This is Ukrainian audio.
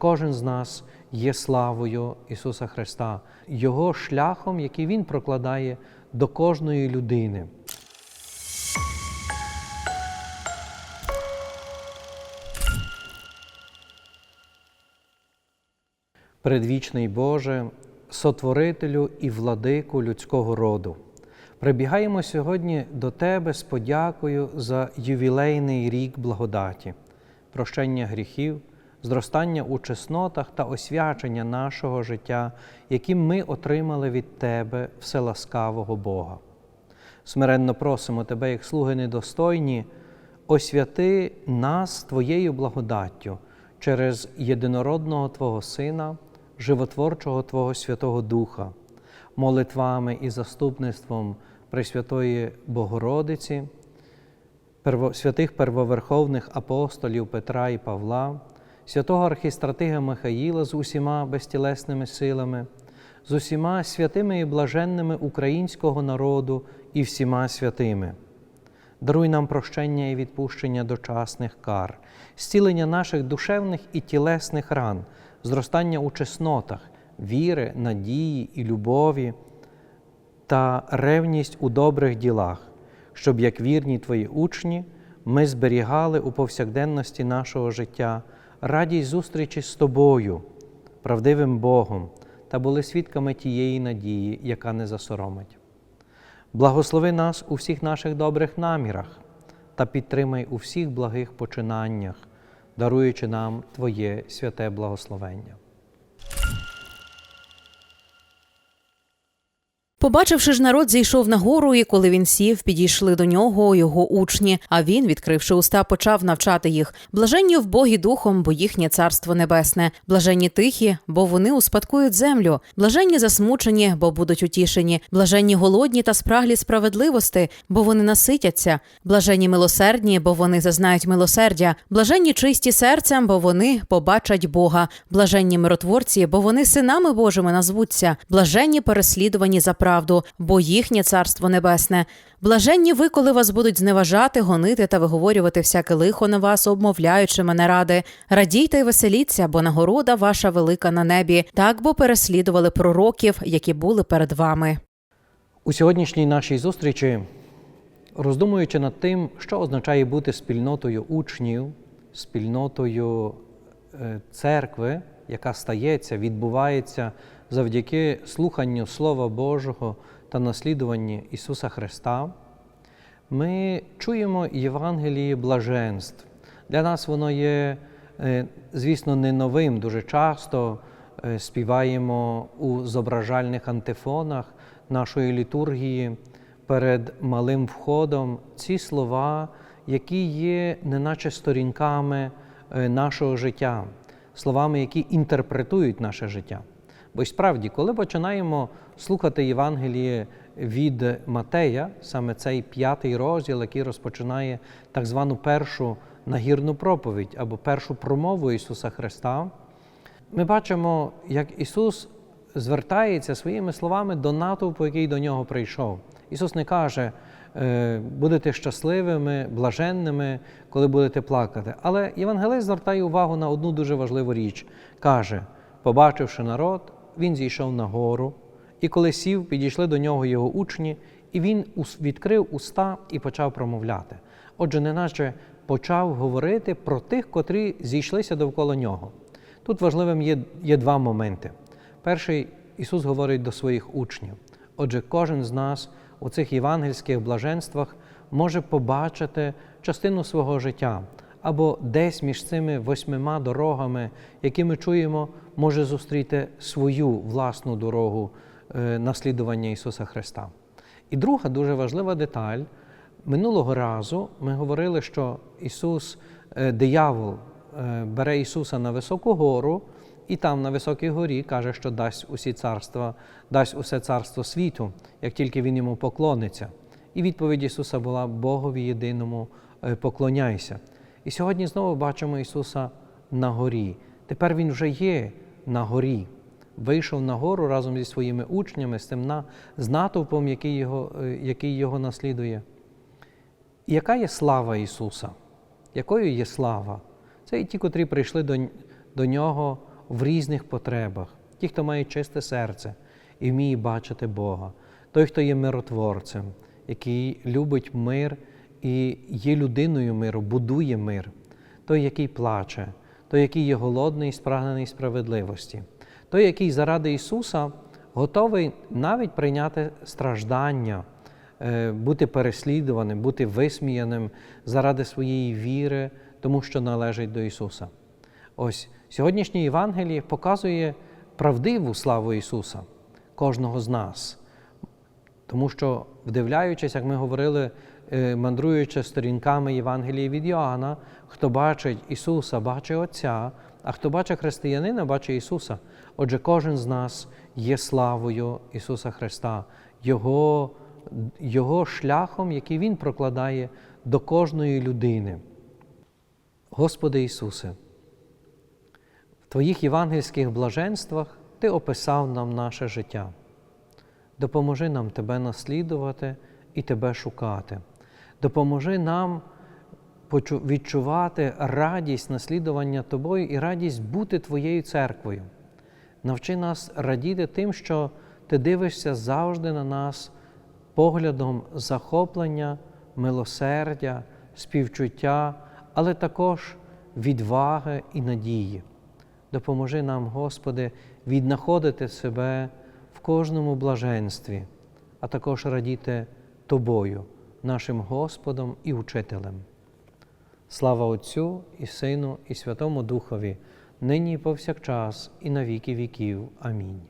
Кожен з нас є славою Ісуса Христа, Його шляхом, який Він прокладає до кожної людини. Предвічний Боже, сотворителю і владику людського роду. Прибігаємо сьогодні до Тебе з подякою за ювілейний рік благодаті, прощення гріхів, зростання у чеснотах та освячення нашого життя, яким ми отримали від Тебе вселаскавого Бога. Смиренно просимо Тебе, як слуги недостойні, освяти нас Твоєю благодаттю через єдинородного Твого Сина, животворчого Твого Святого Духа, молитвами і заступництвом Пресвятої Богородиці, святих первоверховних апостолів Петра і Павла, святого архістратига Михаїла з усіма безтілесними силами, з усіма святими і блаженними українського народу і всіма святими. Даруй нам прощення і відпущення дочасних кар, зцілення наших душевних і тілесних ран, зростання у чеснотах, віри, надії і любові та ревність у добрих ділах, щоб, як вірні Твої учні, ми зберігали у повсякденності нашого життя радість зустрічі з Тобою, правдивим Богом, та були свідками тієї надії, яка не засоромить. Благослови нас у всіх наших добрих намірах та підтримай у всіх благих починаннях, даруючи нам Твоє святе благословення. Побачивши ж народ, зійшов на гору, і коли він сів, підійшли до нього його учні. А він, відкривши уста, почав навчати їх. Блаженні в Богі духом, бо їхнє царство небесне. Блаженні тихі, бо вони успадкують землю. Блаженні засмучені, бо будуть утішені. Блаженні голодні та спраглі справедливости, бо вони наситяться. Блаженні милосердні, бо вони зазнають милосердя. Блаженні чисті серцем, бо вони побачать Бога. Блаженні миротворці, бо вони синами Божими назвуться. Блаженні переслідувані за правду, бо їхнє царство небесне. Блаженні ви, коли вас будуть зневажати, гонити та виговорювати всяке лихо на вас, обмовляючи мене ради. Радійте й веселіться, бо нагорода ваша велика на небі. Так бо переслідували пророків, які були перед вами. У сьогоднішній нашій зустрічі, роздумуючи над тим, що означає бути спільнотою учнів, спільнотою е, церкви, яка стається, відбувається завдяки слуханню Слова Божого та наслідуванню Ісуса Христа, ми чуємо Євангеліє блаженств. Для нас воно є, е, звісно, не новим. Дуже часто е, співаємо у зображальних антифонах нашої літургії перед малим входом ці слова, які є неначе сторінками е, нашого життя, словами, які інтерпретують наше життя. Бо й справді, коли починаємо слухати Євангеліє від Матея, саме цей п'ятий розділ, який розпочинає так звану першу нагірну проповідь або першу промову Ісуса Христа, ми бачимо, як Ісус звертається своїми словами до натовпу, який до нього прийшов. Ісус не каже, будете щасливими, блаженними, коли будете плакати. Але Євангелист звертає увагу на одну дуже важливу річ. Каже, побачивши народ, він зійшов на гору, і коли сів, підійшли до нього його учні, і він відкрив уста і почав промовляти. Отже, неначе почав говорити про тих, котрі зійшлися довкола нього. Тут важливим є, є два моменти. Перший Ісус говорить до своїх учнів. Отже, кожен з нас у цих євангельських блаженствах може побачити частину свого життя або десь між цими восьмима дорогами, які ми чуємо, може зустріти свою власну дорогу е, наслідування Ісуса Христа. І друга дуже важлива деталь. Минулого разу ми говорили, що Ісус, е, диявол, е, бере Ісуса на високу гору, і там, на високій горі, каже, що дасть усі царства, дасть усе царство світу, як тільки Він йому поклониться. І відповідь Ісуса була Богові єдиному е, поклоняйся. І сьогодні знову бачимо Ісуса на горі. Тепер Він вже є на горі. Вийшов на гору разом зі своїми учнями, з тим з натовпом, який його, е, який його наслідує. І яка є слава Ісуса? Якою є слава? Це і ті, котрі прийшли до, до Нього в різних потребах, ті, хто має чисте серце і вміє бачити Бога, той, хто є миротворцем, який любить мир і є людиною миру, будує мир, той, який плаче, той, який є голодний і спрагнений справедливості, той, який заради Ісуса готовий навіть прийняти страждання, е, бути переслідуваним, бути висміяним заради своєї віри, тому що належить до Ісуса. Ось сьогоднішнє Євангеліє показує правдиву славу Ісуса, кожного з нас. Тому що, вдивляючись, як ми говорили, е, мандруючи сторінками Євангелії від Йоанна, хто бачить Ісуса, бачить Отця, а хто бачить християнина, бачить Ісуса. Отже, кожен з нас є славою Ісуса Христа, Його, Його шляхом, який Він прокладає до кожної людини. Господи Ісусе, Твоїх євангельських блаженствах Ти описав нам наше життя. Допоможи нам Тебе наслідувати і Тебе шукати. Допоможи нам відчувати радість наслідування Тобою і радість бути Твоєю церквою. Навчи нас радіти тим, що Ти дивишся завжди на нас поглядом захоплення, милосердя, співчуття, але також відваги і надії. Допоможи нам, Господи, віднаходити себе в кожному блаженстві, а також радіти Тобою, нашим Господом і Учителем. Слава Отцю і Сину, і Святому Духові, нині і повсякчас, і на віки віків. Амінь.